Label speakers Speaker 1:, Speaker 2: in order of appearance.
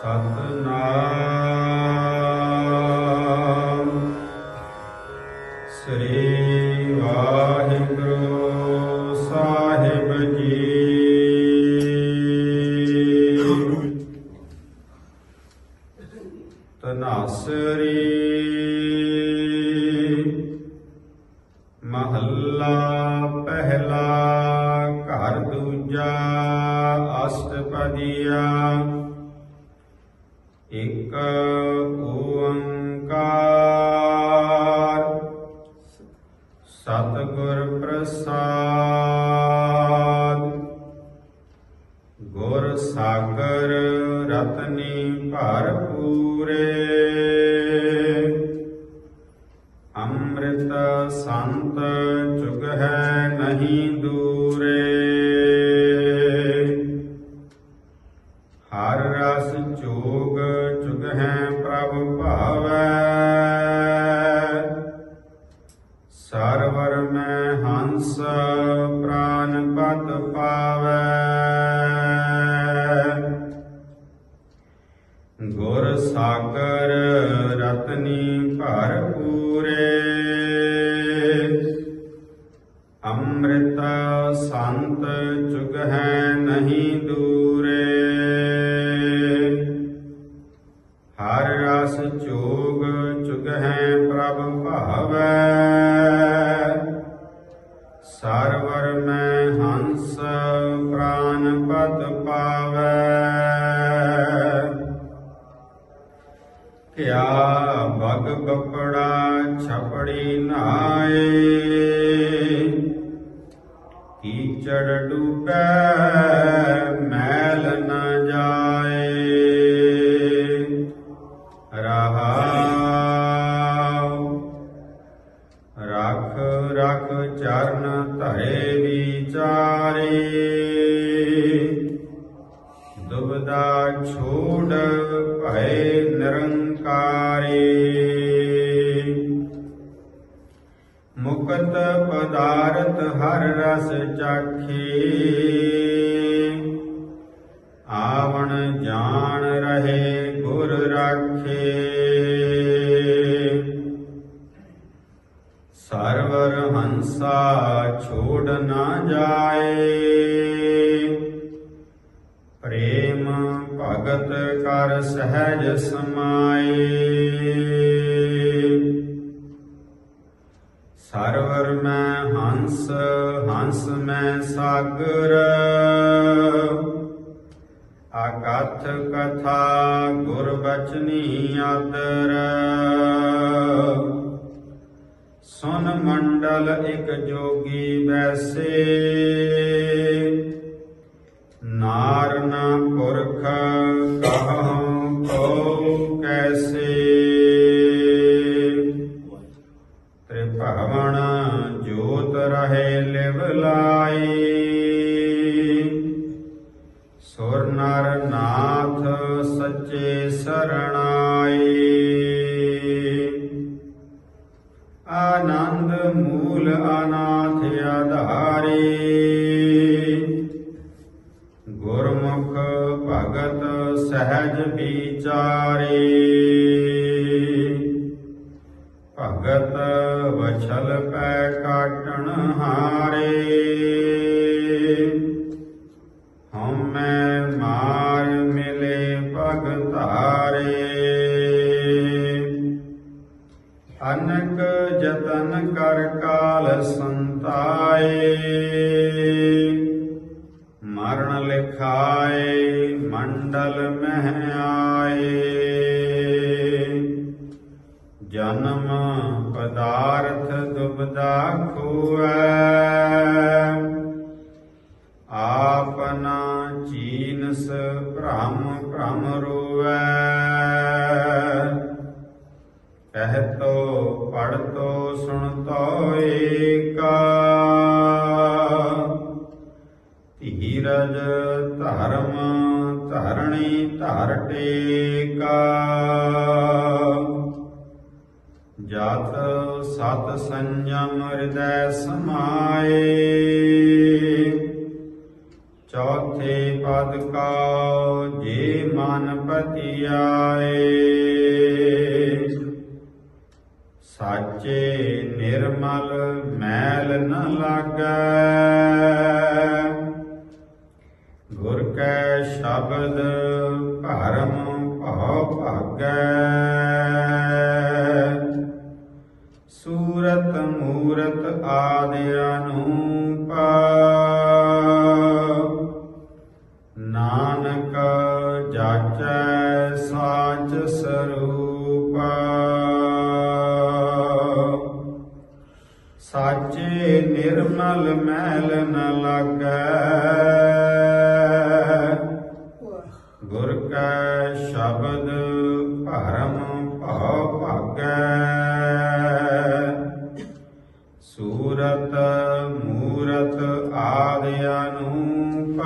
Speaker 1: ਸਤਨਾਮ ਓੰਕਾਰ। ਸਤਿਗੁਰ ਪ੍ਰਸਾਦ। ਗੁਰ ਸਾਗਰ ਰਤਨੀ ਭਰਪੂਰੇ। ਹੰਸ ਪ੍ਰਾਨ ਪਤ ਪਾਵੈ ਗੁਰ ਸਾਗਰ ਰਤਨੀ ਭਰਪੂਰੇ ਅੰਮ੍ਰਿਤ ਸੰਤ ਚੁਗ ਹੈ ਨਹੀਂ ਦੂਰੇ ਹਰ ਰਸ ਚੋਗ ਚੁਗ ਹੈ ਪ੍ਰਭ ਭਾਵੈ ਸਰਵਰ ਮੈਂ ਹੰਸ ਪ੍ਰਾਨ ਪਤ ਪਾਵੈ। ਕਿਆ ਬਗ ਬਪੜਾ ਛਪੜੀ ਨਾਏ। ਕੀਚੜ ਡੂਬੈ ਮੈਂ ਚਰਨ ਧਰੇ ਵਿਚਾਰੇ। ਦੁਬਦਾ ਛੋੜ ਭਏ ਨਿਰੰਕਾਰੇ। ਮੁਕਤ ਪਦਾਰਥ ਹਰ ਰਸ ਚਾਖੇ। ਆਵਣ ਜਾਣ ਰਹੇ ਗੁਰ ਰਾਖੇ। ਪ੍ਰੇਮ ਭਗਤ ਕਰ ਸਹਿਜ ਸਮਾਏ। ਸਰਵਰ ਮੈਂ ਹੰਸ ਹੰਸ ਮੈਂ ਸਾਗਰ। ਅਕਥ ਕਥਾ ਗੁਰ ਬਚਨੀ ਆਦਰ। ਸੁਨ ਮੰਡਲ ਇਕ ਜੋਗੀ ਬੈਸੇ ਨਾਰ ਪੁਰਖ ਕਹਉ ਕੋ ਕੈਸੇ? ਤ੍ਰਿਭਵਨ ਜੋਤ ਰਹੇ ਲਿਵ ਲਾਈ ਸੁਰ ਨਰ ਨਾਥ ਸੱਚੇ ਸਰਣਾਈ ਸਹਿਜ ਵਿਚਾਰੇ। ਭਗਤ ਵਛਲ ਪੈ ਕਾਟਣ ਹਾਰੇ। ਹਉਮੈ ਮਾਰ ਮਿਲੇ ਭਗਤਾਰੇ ਅਨਕ ਜਤਨ ਕਰ ਕਾਲ ਸੰਤਾਏ। ਜਨਮ ਪਦਾਰਥ ਦੁਬਦਾ ਖੋਐ। ਆਪਨਾ ਚੀਨਸ ਭ੍ਰਮ ਭ੍ਰਮ ਰੋਵੈ ਕਹਿਤੋ ਪੜਤੋ ਸੁਣਤੋ ਏਕਾ। ਧੀਰਜ ਧਰਮ ਧਰਣੀ ਧਰ ਟੇਕਾ। ਜਤ ਸਤ ਸੰਜਮ ਹਿਰਦੈ ਸਮਾਏ। ਚੌਥੇ ਪਦ ਕਾ ਜੇ ਮਨ ਪਤਿਆਏ। ਸਾਚੇ ਨਿਰਮਲ ਮੈਲ ਨ ਲਾਗੈ। ਗੁਰ ਕੈ ਸ਼ਬਦ ਭਰਮ ਭਉ ਭਾਗੈ। ਮੂਰਤ ਆਦਿ ਅਨੂਪ। ਨਾਨਕ ਜਾਚੈ ਸਾਚ ਸਰੂਪ। ਸਾਚੇ ਨਿਰਮਲ ਮਹਿਲ ਨ ਲਾਗੈ। ਗੁਰ ਕੈ ਸ਼ਬਦ ਭਰਮ ਭਉ ਭਾਗੈ। ਆਦਿ ਅਨੂਪ